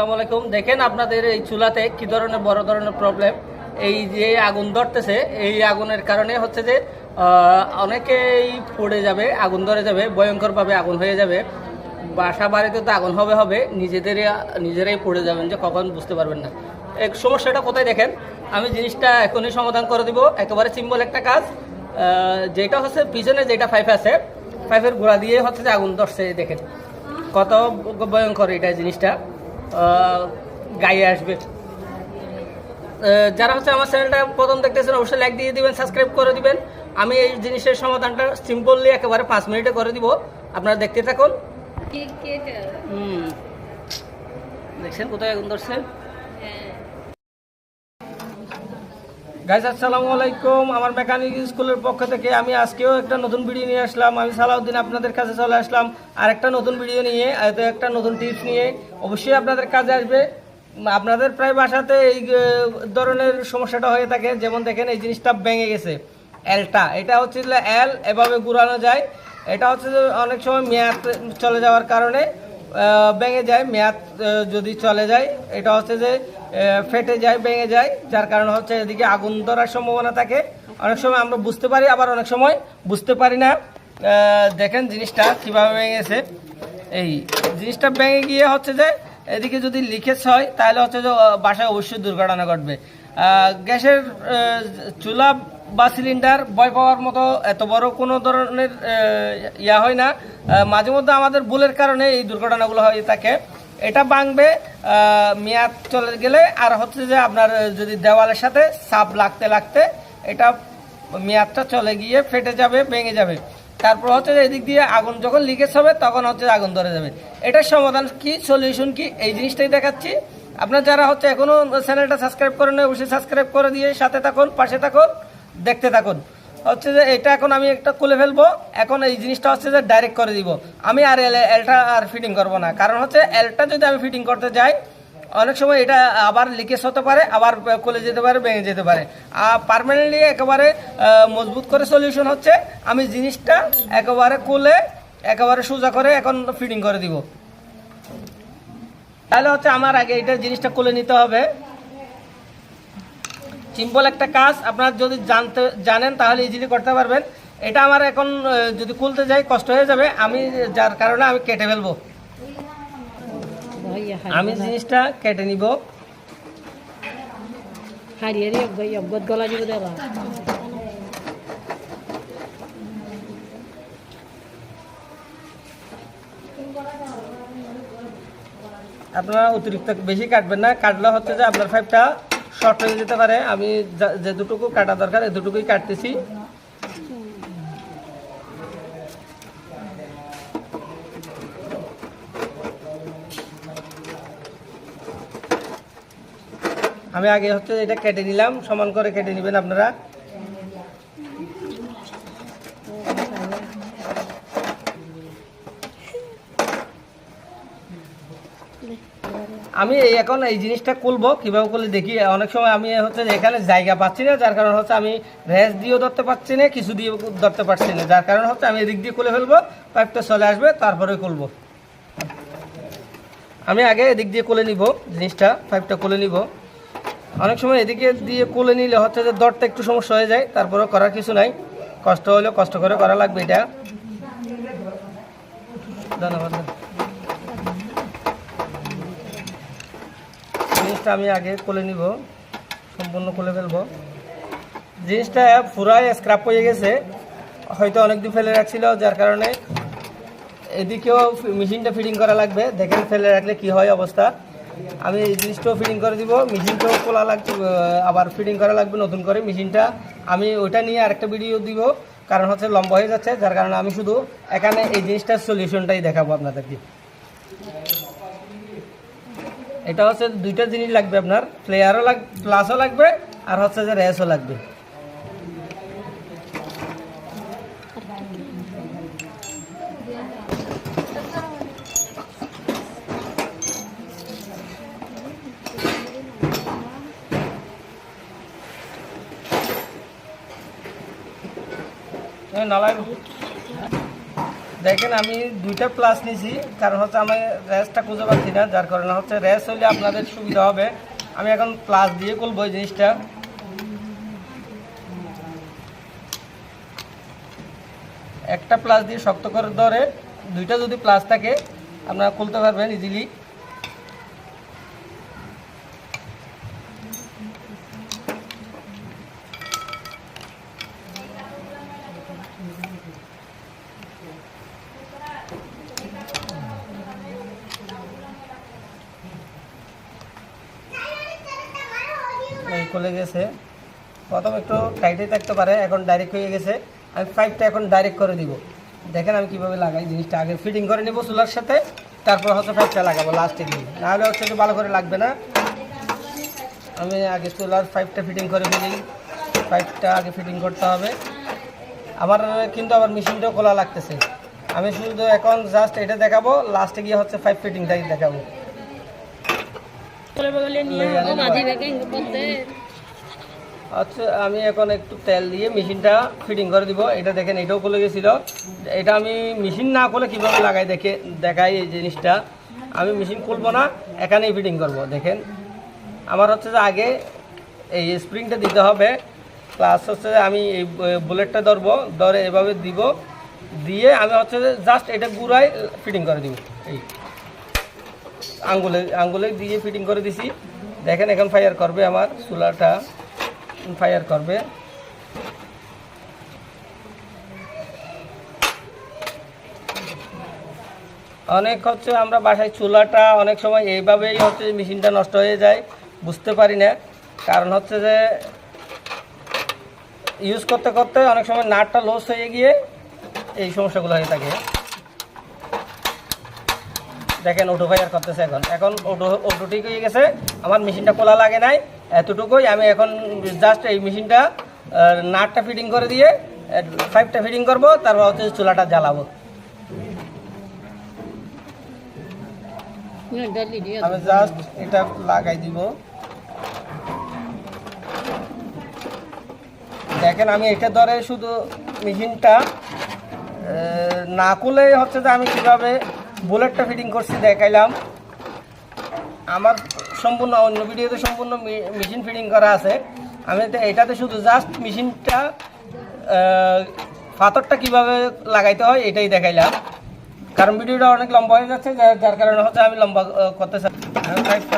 আসসালামু আলাইকুম। দেখেন আপনাদের এই চুলাতে কি ধরনের, বড় ধরনের প্রবলেম এই যে আগুন ধরতেছে, এই আগুনের কারণে হচ্ছে যে অনেকেই পড়ে যাবে, আগুন ধরে যাবে, ভয়ঙ্করভাবে আগুন হয়ে যাবে। বাসা বাড়িতে তো আগুন হবে হবে, নিজেদেরই, নিজেরাই পড়ে যাবেন যে কখন বুঝতে পারবেন না। এক সমস্যাটা কোথায় দেখেন? আমি জিনিসটা এখনই সমাধান করে দিব। একেবারে সিম্পল একটা কাজ। যেটা হচ্ছে, পিছনে যেটা পাইপ আছে পাইপের গোড়া দিয়ে হচ্ছে যে আগুন ধরছে, দেখেন। কত ভয়ঙ্কর এটা জিনিসটা। গায়ে আসবে। যারা হচ্ছে আমার চ্যানেলটা প্রথম দেখতেছেন অবশ্যই লাইক দিয়ে দিবেন সাবস্ক্রাইব করে দিবেন। আমি এই জিনিসের সমাধানটা সিম্পললি একেবারে পাঁচ মিনিটে করে দিব। আপনারা দেখতে থাকুন। হুম। দেখছেন কোথায় এখন ধরছে? গাইজ আসসালামু আলাইকুম। আমার মেকানিক স্কুলের পক্ষ থেকে আমি আজকেও একটা নতুন ভিডিও নিয়ে আসলাম। আমি সালাউদ্দিন আপনাদের কাছে চলে আসলাম আর একটা নতুন ভিডিও নিয়ে একটা নতুন টিপস নিয়ে। অবশ্যই আপনাদের কাজে আসবে। আপনাদের প্রায় বাসাতে এই ধরনের সমস্যাটা হয়ে থাকে। যেমন দেখেন, এই জিনিসটা ভেঙে গেছে। এলটা এটা হচ্ছে এল এভাবে ঘুরানো যায়। এটা হচ্ছে অনেক সময় মেয়াদ চলে যাওয়ার কারণে ভেঙে যায়, মেয়াদ যদি চলে যায়, এটা হচ্ছে যে ফেটে যায়, ভেঙে যায়, যার কারণে হচ্ছে এদিকে আগুন ধরার সম্ভাবনা থাকে। অনেক সময় আমরা বুঝতে পারি, আবার অনেক সময় বুঝতে পারি না। দেখেন জিনিসটা কীভাবে ভেঙেছে। এই জিনিসটা ভেঙে গিয়ে হচ্ছে যে, এদিকে যদি লিকেজ হয়, তাহলে হচ্ছে যে বাসায় অবশ্যই দুর্ঘটনা ঘটবে। গ্যাসের চুলা বা সিলিন্ডার ভয় পাওয়ার মতো এত বড় কোনো ধরনের ইয়া হয় না। মাঝে মধ্যে আমাদের ভুলের কারণে এই দুর্ঘটনাগুলো হয়ে থাকে। এটা ভাঙবে মেয়াদ চলে গেলে, আর হচ্ছে যে আপনার যদি দেওয়ালের সাথে সাপ লাগতে লাগতে, এটা মেয়াদটা চলে গিয়ে ফেটে যাবে, ভেঙে যাবে। তারপর হচ্ছে যে এদিক দিয়ে আগুন যখন লিকেজ হবে, তখন হচ্ছে আগুন ধরে যাবে। এটার সমাধান কি সলিউশন কি, এই জিনিসটাই দেখাচ্ছি। আপনার যারা হচ্ছে এখনও চ্যানেলটা সাবস্ক্রাইব করেন অবশ্যই সাবস্ক্রাইব করে দিয়ে সাথে থাকুন, পাশে থাকুন। দেখতে থাকুন। হচ্ছে যে এটা এখন আমি একটা খুলে ফেলব। এখন এই জিনিসটা হচ্ছে যে ডাইরেক্ট করে দিব। আমি আর এল এলটা আর ফিটিং করব না। কারণ হচ্ছে এলটা যদি আমি ফিটিং করতে যাই, অনেক সময় এটা আবার লিকেজ হতে পারে, আবার খুলে যেতে পারে, ভেঙে যেতে পারে। আর পারমানেন্টলি একেবারে মজবুত করে সলিউশন হচ্ছে, আমি জিনিসটা একেবারে খুলে, একেবারে সোজা করে এখন ফিটিং করে দিব। তাহলে হচ্ছে আমার আগে এটা জিনিসটা খুলে নিতে হবে। সিম্পল একটা কাজ আপনারা যদি জানতে জানেন তাহলে ইজিলি করতে পারবেন। এটা আমার এখন যদি খুলতে যাই কষ্ট হয়ে যাবে। আমি যার কারণে আমি কেটে ফেলব। আমি জিনিসটা কেটে নিব। হারিয়ে গলা দিব দেবা। আপনারা অতিরিক্ত বেশি কাটবেন না। কাটলে হচ্ছে যে আপনার পাইপটা শর্ট হয়ে যেতে পারে। আমি যা- দুটুকু কাটা দরকার, এই দুটুকুই কাটতেছি। আমি আগে হচ্ছে এটা কেটে নিলাম। সমান করে কেটে নেবেন আপনারা। আমি এখন এই জিনিসটা খুলবো, কীভাবে করলে দেখি, অনেক সময় আমি হচ্ছে এখানে জায়গা পাচ্ছি না, যার কারণে হচ্ছে আমি রেস দিয়েও ধরতে পারছি না, কিছু দিয়ে ধরতে পারছি না, যার কারণ হচ্ছে আমি এদিক দিয়ে খুলে ফেলব পাইপটা চলে আসবে, তারপরে খুলবো। আমি আগে এদিক দিয়ে খুলে নিব জিনিসটা পাইপটা খুলে নিব। অনেক সময় এদিকে দিয়ে খুলে নিলে হচ্ছে যে দরটা একটু সমস্যা হয়ে যায় তারপরে করার কিছু নাই, কষ্ট হলেও কষ্ট করে করা লাগবে এটা। ধন্যবাদ। জিনিসটা আমি আগে খুলে নিব, সম্পূর্ণ খুলে ফেলব। জিনিসটা পুরাই স্ক্রাপ হয়ে গেছে, হয়তো অনেক দিন ফেলে রাখছিল, যার কারণে এদিকেও মেশিনটা ফিটিং করা লাগবে। দেখেন ফেলে রাখলে কি হয় অবস্থা। আমি এই জিনিসটাও ফিটিং করে দিব, মেশিনটাও খোলা লাগবে আবার ফিটিং করা লাগবে নতুন করে মেশিনটা। আমি ওইটা নিয়ে আরেকটা ভিডিও দিব, কারণ হচ্ছে লম্বা হয়ে যাচ্ছে, যার কারণে আমি শুধু এখানে এই জিনিসটার সলিউশনটাই দেখাবো আপনাদেরকে। এটা হচ্ছে দুইটা জিনিস লাগবে আপনার প্লেয়ারও লাগ প্লাসও লাগবে, আর হচ্ছে যে রেসও লাগবে। নালায় দেখেন, আমি দুইটা প্লাস নিছি। কারণ হচ্ছে আমি র্যাসটা খুঁজে পাচ্ছি না, যার কারণে হচ্ছে র্যাস হলে আপনাদের সুবিধা হবে। আমি এখন প্লাস দিয়ে করব এই জিনিসটা। একটা প্লাস দিয়ে শক্ত করে ধরে, দুইটা যদি প্লাস থাকে, আপনারা খুলতে পারবেন ইজিলি এই খুলে গেছে। প্রথম একটু টাইটে থাকতে পারে এখন ডাইরেক্ট হয়ে গেছে। আমি পাইপটা এখন ডাইরেক্ট করে দিব। দেখেন আমি কীভাবে লাগাই জিনিসটা। আগে ফিটিং করে নিব চুলার সাথে তারপর হচ্ছে পাইপটা লাগাবো লাস্টে দিয়ে। নাহলে হচ্ছে ভালো করে লাগবে না। আমি আগে চুলার পাইপটা ফিটিং করে ফেলি। পাইপটা আগে ফিটিং করতে হবে। আমার কিন্তু আবার মেশিনটাও খোলা লাগতেছে। আমি শুধু এখন জাস্ট এটা দেখাবো লাস্টে গিয়ে হচ্ছে পাইপ ফিটিংটাই দেখাবো বলে বলে নিয়ে ও মাঝি বেগে বলতে আচ্ছা আমি এখন একটু তেল দিয়ে মেশিনটা ফিটিং করে দিব। এটা দেখেন এটাও খুলে গেছিল। এটা আমি মেশিন না করলে কীভাবে লাগাই দেখে দেখাই এই জিনিসটা। আমি মেশিন খুলবো না, এখানেই ফিটিং করব, দেখেন। আমার হচ্ছে যে আগে এই স্প্রিংটা দিতে হবে। প্লাস হচ্ছে আমি এই বুলেটটা ধরবো, ধরে এভাবে দিব। দিয়ে আমি হচ্ছে যে জাস্ট এটা গুড়াই ফিটিং করে দিব। এই আঙ্গুলে আঙ্গুলে দিয়ে ফিটিং করে দিছি। দেখেন, এখন ফায়ার করবে আমার চুলাটা। ফায়ার করবে। অনেক হচ্ছে আমরা বাসায় চুলাটা অনেক সময় এইভাবেই হচ্ছে মেশিনটা নষ্ট হয়ে যায়, বুঝতে পারি না। কারণ হচ্ছে যে ইউজ করতে করতে অনেক সময় নাটটা লস হয়ে গিয়ে এই সমস্যাগুলো হয়ে থাকে। দেখেন অটো ফায়ার করতেছে এখন। এখন অটো অটো ঠিক হয়ে গেছে, আমার মেশিনটা খোলা লাগে নাই। এতটুকুই। আমি এখন জাস্ট এই মেশিনটা নাটটা ফিটিং করে দিয়ে পাইপটা ফিটিং করব তারপর হচ্ছে চুলাটা জ্বালাবো। আমি জাস্ট এটা লাগাই দিব। দেখেন আমি এটা ধরে শুধু মেশিনটা না খুলে হচ্ছে যে আমি কীভাবে বুলেটটা ফিটিং করছি দেখাইলাম। আমার সম্পূর্ণ অন্য ভিডিওতে সম্পূর্ণ মেশিন ফিটিং করা আছে। আমি এটাতে শুধু জাস্ট মেশিনটা পাথরটা কীভাবে লাগাইতে হয় এটাই দেখাইলাম। কারণ ভিডিওটা অনেক লম্বা হয়ে যাচ্ছে যার কারণে হচ্ছে আমি লম্বা করতে চাই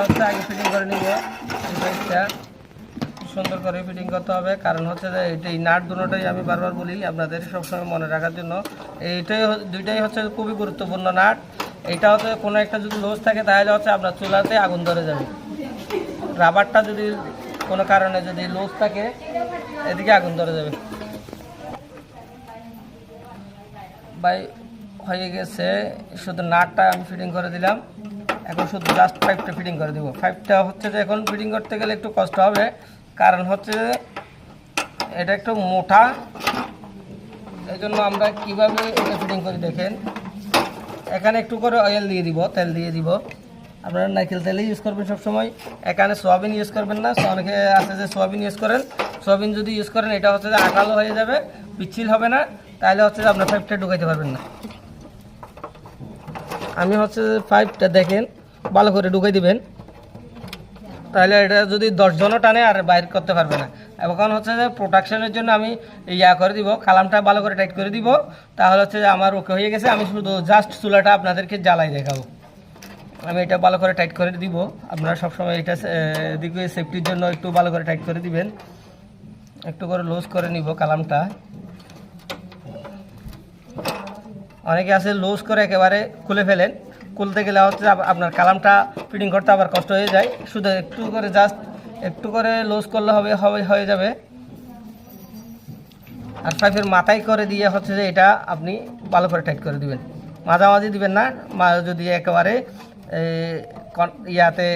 হচ্ছে আগে ফিটিং করে নিব। সুন্দর করে ফিটিং করতে হবে। কারণ হচ্ছে যে এটাই নাট দুটোটাই আমি বারবার বলি আপনাদের সবসময় মনে রাখার জন্য। এইটাই দুইটাই হচ্ছে খুবই গুরুত্বপূর্ণ নাট। এটা হচ্ছে কোনো একটা যদি লোজ থাকে, তাহলে হচ্ছে আপনার চুলাতে আগুন ধরে যাবে। রাবারটা যদি কোনো কারণে যদি লোজ থাকে, এদিকে আগুন ধরে যাবে। ভাই, হয়ে গেছে। শুধু নাটটা আমি ফিটিং করে দিলাম। এখন শুধু জাস্ট পাইপটা ফিটিং করে দিব। পাইপটা হচ্ছে যে এখন ফিটিং করতে গেলে একটু কষ্ট হবে। কারণ হচ্ছে এটা একটু মোটা। এই জন্য আমরা কীভাবে এটা ফিটিং করি দেখেন। এখানে একটু করে অয়েল দিয়ে দিব, তেল দিয়ে দিব। আপনারা নারকেল তেলই ইউজ করবেন সবসময়। এখানে সোয়াবিন ইউজ করবেন না। অনেকে আছে যে সোয়াবিন ইউজ করেন। সোয়াবিন যদি ইউজ করেন, এটা হচ্ছে যে আঠালো হয়ে যাবে, পিচ্ছিল হবে না। তাহলে হচ্ছে যে আপনার পাইপটা ঢুকাইতে পারবেন না। আমি হচ্ছে পাইপটা দেখেন, ভালো করে ঢুকাই দিবেন। তাহলে এটা যদি দশজনও টানে, আর বাইর করতে পারবে না। এখন হচ্ছে যে প্রোটেকশনের জন্য আমি ইয়া করে দিব, কালামটা ভালো করে টাইট করে দিব। তাহলে হচ্ছে যে আমার ওকে হয়ে গেছে, আমি শুধু জাস্ট চুলাটা আপনাদেরকে জ্বালাই দেখাবো। আমি এটা ভালো করে টাইট করে দিব। আপনারা সবসময় এটা দিকে সেফটির জন্য একটু ভালো করে টাইট করে দিবেন। একটু করে লুজ করে নিব কালামটা। অনেকে আছে লুজ করে একেবারে খুলে ফেলেন। খুলতে গেলে হচ্ছে আপনার কালামটা ফিটিং করতে আবার কষ্ট হয়ে যায়। শুধু একটু করে জাস্ট একটু করে লুজ করলে হবে হয়ে যাবে। আর পাইপের মাথায় করে দিয়ে হচ্ছে যে এটা আপনি ভালো করে টাইট করে দিবেন। মাঝামাঝি দিবেন না যদি একেবারে ইয়াতে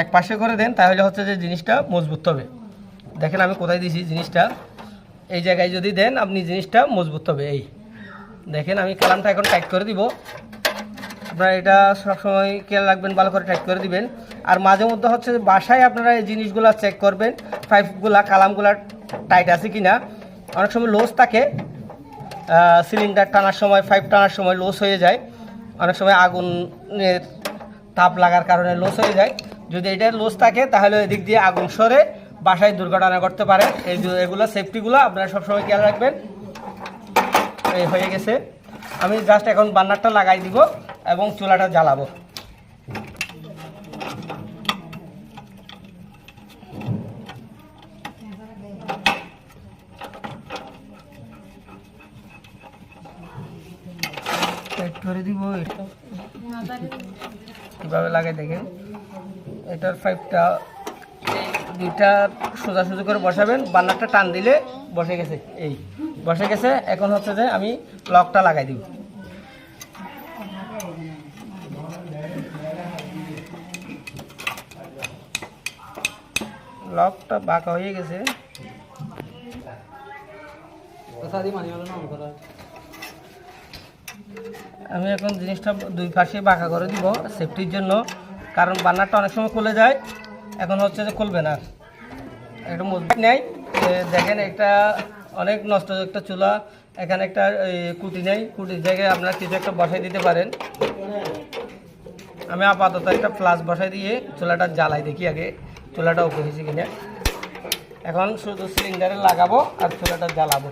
এক পাশে করে দেন, তাহলে হচ্ছে যে জিনিসটা মজবুত হবে। দেখেন আমি কোথায় দিয়েছি জিনিসটা। এই জায়গায় যদি দেন, আপনি জিনিসটা মজবুত হবে, এই। দেখেন আমি কালামটা এখন টাইট করে দিব। আপনারা এটা সবসময় খেয়াল রাখবেন, ভালো করে টাইট করে দিবেন। আর মাঝে মধ্যে হচ্ছে বাসায় আপনারা এই জিনিসগুলো চেক করবেন পাইপগুলা কালামগুলা টাইট আছে কি না অনেক সময় লোজ থাকে সিলিন্ডার টানার সময় পাইপ টানার সময় লস হয়ে যায়। অনেক সময় আগুনের তাপ লাগার কারণে লস হয়ে যায়। যদি এটা লস থাকে, তাহলে এদিক দিয়ে আগুন সরে বাসায় দুর্ঘটনা করতে পারে। এই এগুলো সেফটিগুলো আপনারা সবসময় খেয়াল রাখবেন। এই হয়ে গেছে। আমি জাস্ট এখন বান্নারটা লাগাই দিব। এবং চুলাটা জ্বালাবো। করে দিব, এটা। কীভাবে লাগাই দেখেন এটার পাইপটা দুইটা সোজাসুজি করে বসাবেন। বান্নারটা টান দিলে বসে গেছে। এই, বসে গেছে। এখন হচ্ছে যে আমি লকটা লাগাই দিব। লকটা বাঁকা হয়ে গেছে। আমি এখন জিনিসটা দুই পাশে বাঁকা করে দিব সেফটির জন্য। কারণ বান্নারটা অনেক সময় খুলে যায় এখন হচ্ছে যে খুলবে না। একটা মজবুত নেই দেখেন একটা অনেক নষ্ট একটা চুলা এখানে একটা কুটি নেই। কুটির জায়গায় আপনারা কিছু একটা বসাই দিতে পারেন। আমি আপাতত একটা ফ্লাস বসাই দিয়ে চুলাটা জ্বালাই দেখি আগে। চুলাটা উপরে হয়েছে কিনা। এখন শুধু সিলিন্ডারে লাগাবো আর চুলাটা জ্বালাবো।